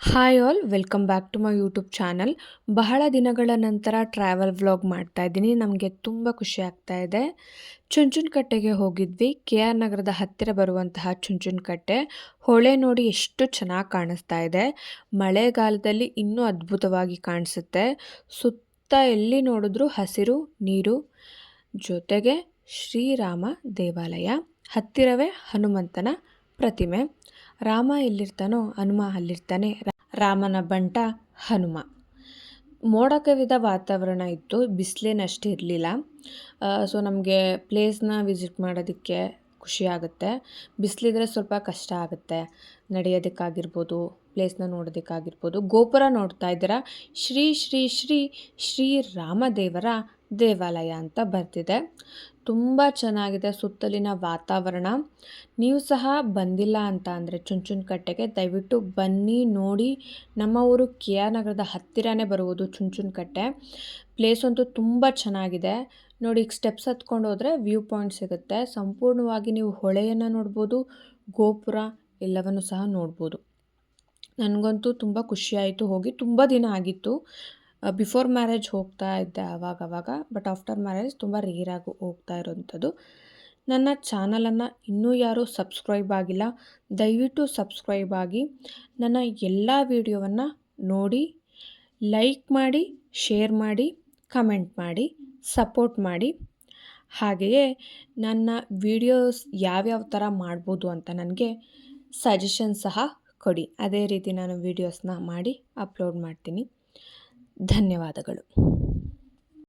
Hi all welcome back to my YouTube channel ಬಹಳ ದಿನಗಳ ನಂತರ ಟ್ರಾವೆಲ್ ವ್ಲಾಗ್ ಮಾಡ್ತಾ ಇದ್ದೀನಿ. ನಮಗೆ ತುಂಬ ಖುಷಿ ಆಗ್ತಾ ಇದೆ. ಚುಂಚುನಕಟ್ಟೆಗೆ ಹೋಗಿದ್ವಿ. ಕೆ ಆರ್ ನಗರದ ಹತ್ತಿರ ಬರುವಂತಹ ಚುಂಚುನಕಟ್ಟೆ. ಹೊಳೆ ನೋಡಿ ಎಷ್ಟು ಚೆನ್ನಾಗಿ ಕಾಣಿಸ್ತಾ ಇದೆ. ಮಳೆಗಾಲದಲ್ಲಿ ಇನ್ನೂ ಅದ್ಭುತವಾಗಿ ಕಾಣಿಸುತ್ತೆ. ಸುತ್ತ ಎಲ್ಲಿ ನೋಡಿದ್ರೂ ಹಸಿರು, ನೀರು. ಜೊತೆಗೆ ಶ್ರೀರಾಮ ದೇವಾಲಯ. ಹತ್ತಿರವೇ ಹನುಮಂತನ ಪ್ರತಿಮೆ. ರಾಮ ಎಲ್ಲಿರ್ತಾನೋ ಹನುಮ ಅಲ್ಲಿರ್ತಾನೆ. ರಾಮನ ಬಂಟ ಹನುಮ. ಮೋಡ ಕವಿದ ವಾತಾವರಣ ಇತ್ತು. ಬಿಸಿಲೇನಷ್ಟು ಇರಲಿಲ್ಲ. ಸೊ ನಮಗೆ ಪ್ಲೇಸ್ನ ವಿಸಿಟ್ ಮಾಡೋದಕ್ಕೆ ಖುಷಿ ಆಗುತ್ತೆ. ಬಿಸಿಲಿದ್ರೆ ಸ್ವಲ್ಪ ಕಷ್ಟ ಆಗುತ್ತೆ. ನಡೆಯೋದಕ್ಕಾಗಿರ್ಬೋದು ಪ್ಲೇಸ್ನ ನೋಡೋದಕ್ಕಾಗಿರ್ಬೋದು. ಗೋಪುರ ನೋಡ್ತಾ ಇದ್ದೀರಾ? ಶ್ರೀ ಶ್ರೀ ಶ್ರೀ ಶ್ರೀರಾಮದೇವರ ದೇವಾಲಯ ಅಂತ ಬರ್ತಿದೆ ತುಂಬ ಚೆನ್ನಾಗಿದೆ ಸುತ್ತಲಿನ ವಾತಾವರಣ. ನೀವು ಸಹ ಬಂದಿಲ್ಲ ಅಂತ ಅಂದರೆ ಚುಂಚುನಕಟ್ಟೆಗೆ ದಯವಿಟ್ಟು ಬನ್ನಿ, ನೋಡಿ. ನಮ್ಮ ಊರು ಕೆ ಆರ್ ನಗರದ ಹತ್ತಿರನೇ ಬರುವುದು ಚುಂಚುನಕಟ್ಟೆ. ಪ್ಲೇಸ್ ಅಂತೂ ತುಂಬ ಚೆನ್ನಾಗಿದೆ. ನೋಡಿ, ಈಗ ಸ್ಟೆಪ್ಸ್ ಹತ್ಕೊಂಡು ಹೋದರೆ ವ್ಯೂ ಪಾಯಿಂಟ್ ಸಿಗುತ್ತೆ. ಸಂಪೂರ್ಣವಾಗಿ ನೀವು ಹೊಳೆಯನ್ನು ನೋಡ್ಬೋದು, ಗೋಪುರ ಎಲ್ಲವನ್ನು ಸಹ ನೋಡ್ಬೋದು. ನನಗಂತೂ ತುಂಬ ಖುಷಿಯಾಯಿತು ಹೋಗಿ ತುಂಬ ದಿನ ಆಗಿತ್ತು. ಬಿಫೋರ್ ಮ್ಯಾರೇಜ್ ಹೋಗ್ತಾ ಇದ್ದೆ ಆವಾಗ ಅವಾಗ ಬಟ್ ಆಫ್ಟರ್ ಮ್ಯಾರೇಜ್ ತುಂಬ ರೇರಾಗಿ ಹೋಗ್ತಾ ಇರೋವಂಥದ್ದು ನನ್ನ ಚಾನಲನ್ನು ಇನ್ನೂ ಯಾರೂ ಸಬ್ಸ್ಕ್ರೈಬ್ ಆಗಿಲ್ಲ, ದಯವಿಟ್ಟು ಸಬ್ಸ್ಕ್ರೈಬ್ ಆಗಿ ನನ್ನ ಎಲ್ಲ ವೀಡಿಯೋವನ್ನು ನೋಡಿ ಲೈಕ್ ಮಾಡಿ ಶೇರ್ ಮಾಡಿ ಕಮೆಂಟ್ ಮಾಡಿ ಸಪೋರ್ಟ್ ಮಾಡಿ. ಹಾಗೆಯೇ ನನ್ನ ವಿಡಿಯೋಸ್ ಯಾವ್ಯಾವ ಥರ ಮಾಡ್ಬೋದು ಅಂತ ನನಗೆ ಸಜೆಷನ್ ಸಹ ಕೊಡಿ. ಅದೇ ರೀತಿ ನಾನು ವೀಡಿಯೋಸ್ನ ಮಾಡಿ ಅಪ್ಲೋಡ್ ಮಾಡ್ತೀನಿ. ಧನ್ಯವಾದಗಳು.